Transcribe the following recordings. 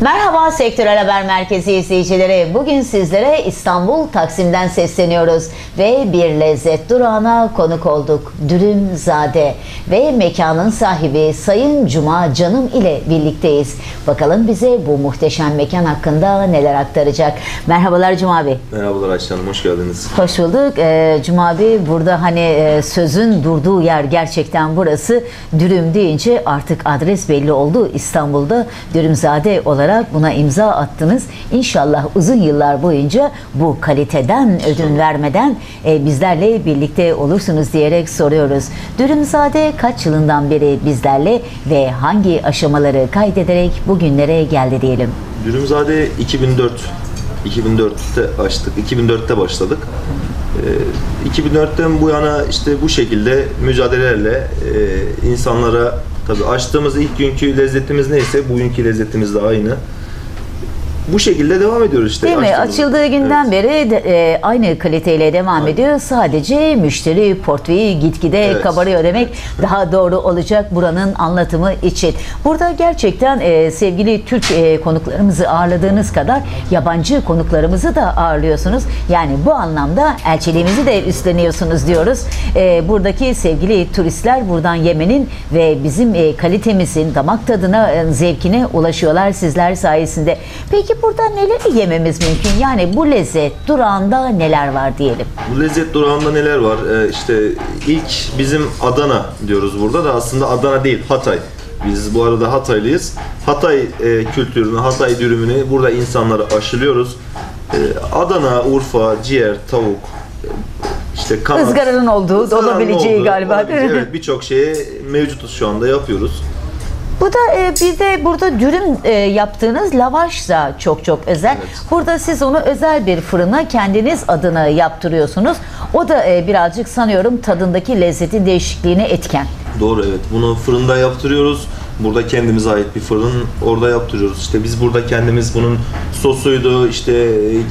Merhaba Sektörel Haber Merkezi izleyicileri. Bugün sizlere İstanbul Taksim'den sesleniyoruz ve bir lezzet durağına konuk olduk. Dürümzade ve mekanın sahibi Sayın Cuma Canım ile birlikteyiz. Bakalım bize bu muhteşem mekan hakkında neler aktaracak. Merhabalar Cuma Bey. Merhabalar Ayşe Hanım, hoş geldiniz. Hoş bulduk. Ee, Cuma Bey burada hani e, sözün durduğu yer gerçekten burası. Dürüm deyince artık adres belli oldu. İstanbul'da Dürümzade olarak buna imza attınız. İnşallah uzun yıllar boyunca bu kaliteden ödün vermeden e, bizlerle birlikte olursunuz diyerek soruyoruz. Dürümzade kaç yılından beri bizlerle ve hangi aşamaları kaydederek bugünlere geldi diyelim. Dürümzade 2004 2004'te açtık. 2004'te başladık. Ee, 2004'ten bu yana işte bu şekilde mücadelelerle e, insanlara tabii açtığımız ilk günkü lezzetimiz neyse bugünkü lezzetimiz de aynı. Bu şekilde devam ediyoruz işte. Değil mi? Açıldığı günden Evet. beri de, e, aynı kaliteyle devam Aynen. ediyor. Sadece müşteri portföyü gitgide Evet. kabarıyor demek daha doğru olacak buranın anlatımı için. Burada gerçekten e, sevgili Türk e, konuklarımızı ağırladığınız kadar yabancı konuklarımızı da ağırlıyorsunuz. Yani bu anlamda elçiliğimizi de üstleniyorsunuz diyoruz. E, buradaki sevgili turistler buradan yemenin ve bizim e, kalitemizin damak tadına, e, zevkine ulaşıyorlar sizler sayesinde. Peki burada neleri yememiz mümkün? Yani bu lezzet durağında neler var diyelim. Bu lezzet durağında neler var? Ee, işte ilk bizim Adana diyoruz burada da aslında Adana değil Hatay. Biz bu arada Hataylıyız. Hatay e, kültürünü, Hatay dürümünü burada insanlara aşılıyoruz. Ee, Adana, Urfa, ciğer, tavuk, e, işte kanat. Izgaranın olduğu, olabileceği galiba, değil mi? Evet birçok şeye mevcutuz şu anda yapıyoruz. Bu da e, bir de burada dürüm e, yaptığınız lavaş da çok çok özel. Evet. Burada siz onu özel bir fırına kendiniz adına yaptırıyorsunuz. O da e, birazcık sanıyorum tadındaki lezzetin değişikliğine etken. Doğru evet. Bunu fırında yaptırıyoruz. Burada kendimize ait bir fırın orada yaptırıyoruz. İşte biz burada kendimiz bunun sosuydu işte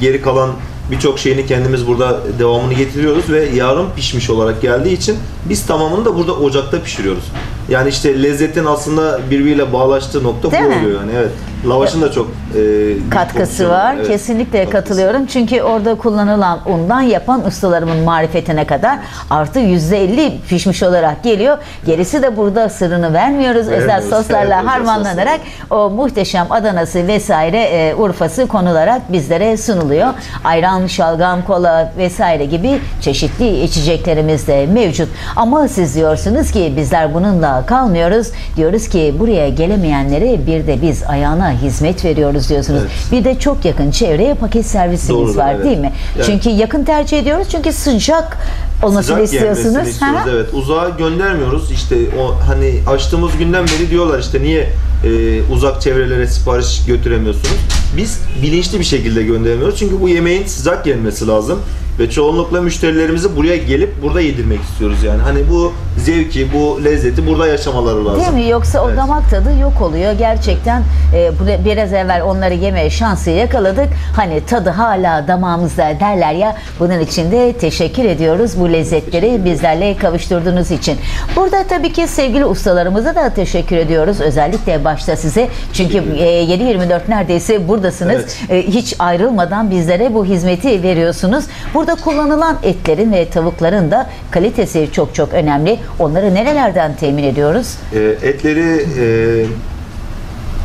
geri kalan birçok şeyini kendimiz burada devamını getiriyoruz ve yarım pişmiş olarak geldiği için biz tamamını da burada ocakta pişiriyoruz. Yani işte lezzetin aslında birbiriyle bağlaştığı nokta Değil bu mi? oluyor yani evet. Lavaşın da çok e, Katkısı var. Evet, Kesinlikle katkısı. katılıyorum. Çünkü orada kullanılan undan yapan ustalarımın marifetine kadar artı %50 pişmiş olarak geliyor. Gerisi de burada sırrını vermiyoruz. Özel Vermiyoruz. soslarla Evet, özel harmanlanarak o muhteşem Adanası vesaire e, Urfası konularak bizlere sunuluyor. Ayran, şalgam, kola vesaire gibi çeşitli içeceklerimiz de mevcut. Ama siz diyorsunuz ki bizler bununla kalmıyoruz. Diyoruz ki buraya gelemeyenlere bir de biz ayağına hizmet veriyoruz diyorsunuz. Evet. Bir de çok yakın çevreye paket servisimiz Doğrudur, var evet. değil mi? Yani- Çünkü yakın tercih ediyoruz çünkü sıcak olmasını Sıcak istiyorsunuz. istiyoruz, evet. Uzağa göndermiyoruz. İşte o hani açtığımız günden beri diyorlar işte niye e, uzak çevrelere sipariş götüremiyorsunuz? Biz bilinçli bir şekilde göndermiyoruz. Çünkü bu yemeğin sıcak gelmesi lazım ve çoğunlukla müşterilerimizi buraya gelip burada yedirmek istiyoruz yani. Hani bu zevki, bu lezzeti burada yaşamaları lazım. Değil mi? Yoksa o Evet. damak tadı yok oluyor. Gerçekten e, biraz evvel onları yemeye şansı yakaladık. Hani tadı hala damağımızda derler ya. Bunun için de teşekkür ediyoruz bu lezzetleri bizlerle kavuşturduğunuz için. Burada tabii ki sevgili ustalarımıza da teşekkür ediyoruz. Özellikle başta size. Çünkü e, 7-24 neredeyse buradasınız. Evet. E, hiç ayrılmadan bizlere bu hizmeti veriyorsunuz. Burada kullanılan etlerin ve tavukların da kalitesi çok çok önemli. Onları nerelerden temin ediyoruz? E, etleri e,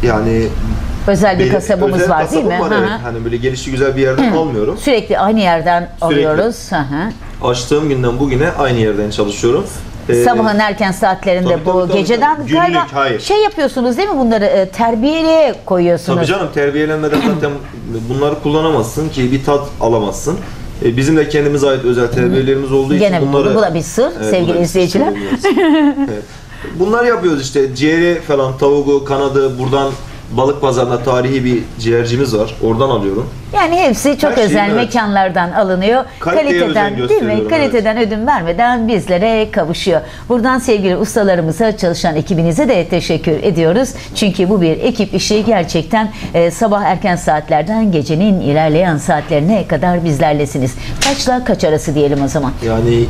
yani Özel bir kasabımız özel var değil mi? var, Hı evet. hı. Hani böyle gelişi güzel bir yerden almıyorum. Sürekli aynı yerden alıyoruz. Hı hı. Açtığım günden bugüne aynı yerden çalışıyorum. E, Sabahın erken saatlerinde tabii, bu tabii, tabii, geceden tabii. galiba Günlük, hayır. şey yapıyorsunuz değil mi bunları e, terbiyeye koyuyorsunuz. Tabii canım terbiyelenmeden zaten bunları kullanamazsın ki bir tat alamazsın. E, bizim de kendimize ait özel terbiyelerimiz olduğu Gene için bunları... bu da bir sır Evet, sevgili izleyiciler. evet. Bunlar yapıyoruz işte ciğeri falan tavuğu, kanadı buradan balık pazarında tarihi bir ciğercimiz var. Oradan alıyorum. Yani hepsi çok Her özel evet. mekanlardan alınıyor. Kaliteye özen Kaliteden değil mi? gösteriyorum, Kaliteden ödün vermeden bizlere kavuşuyor. Buradan sevgili ustalarımıza, çalışan ekibinize de teşekkür ediyoruz. Çünkü bu bir ekip işi gerçekten e, sabah erken saatlerden gecenin ilerleyen saatlerine kadar bizlerlesiniz. Kaçla kaç arası diyelim o zaman. Yani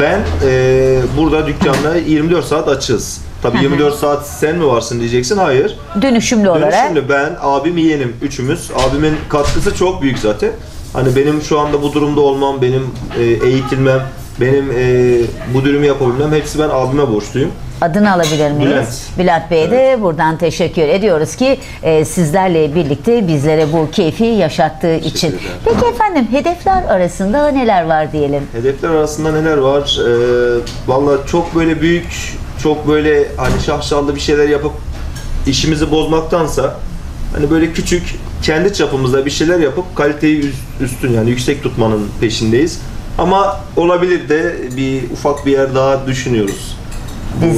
ben e, burada dükkanda 24 saat açığız. Tabii 24 saat sen mi varsın diyeceksin. Hayır. Dönüşümlü olarak. Dönüşümlü ben, abim, yeğenim üçümüz. Abimin katkısı çok büyük zaten. Hani benim şu anda bu durumda olmam, benim e, eğitilmem, benim e, bu dürümü yapabilmem hepsi ben abime borçluyum. Adını alabilir miyiz? Bülent. Bülent Bey'e de buradan teşekkür ediyoruz ki e, sizlerle birlikte bizlere bu keyfi yaşattığı için. ederim. Peki efendim hedefler arasında neler var diyelim? Hedefler arasında neler var? Ee, Valla çok böyle büyük, çok böyle hani şahşallı bir şeyler yapıp işimizi bozmaktansa hani böyle küçük, kendi çapımızda bir şeyler yapıp kaliteyi üst- üstün yani yüksek tutmanın peşindeyiz. Ama olabilir de bir ufak bir yer daha düşünüyoruz. Biz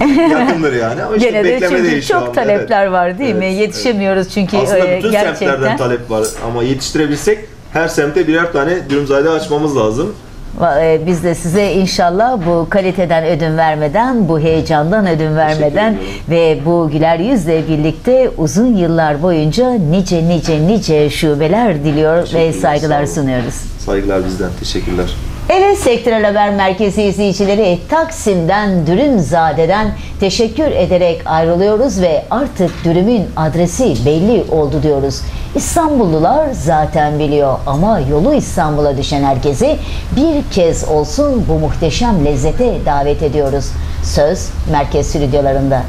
Yakındır yani ama işte Gene de çünkü beklemedeyiz şu çok anda. talepler Evet. var değil mi? Evet, Yetişemiyoruz çünkü Aslında e, bütün gerçekten. semtlerden talep var ama yetiştirebilsek her semte birer tane dürümzade açmamız lazım. E, Biz de size inşallah bu kaliteden ödün vermeden, bu heyecandan ödün vermeden ve bu güler yüzle birlikte uzun yıllar boyunca nice nice nice şubeler diliyor ve saygılar sunuyoruz. Saygılar bizden. Teşekkürler. Evet Sektörel Haber Merkezi izleyicileri Taksim'den Dürümzade'den teşekkür ederek ayrılıyoruz ve artık dürümün adresi belli oldu diyoruz. İstanbullular zaten biliyor ama yolu İstanbul'a düşen herkesi bir kez olsun bu muhteşem lezzete davet ediyoruz. Söz merkez stüdyolarında.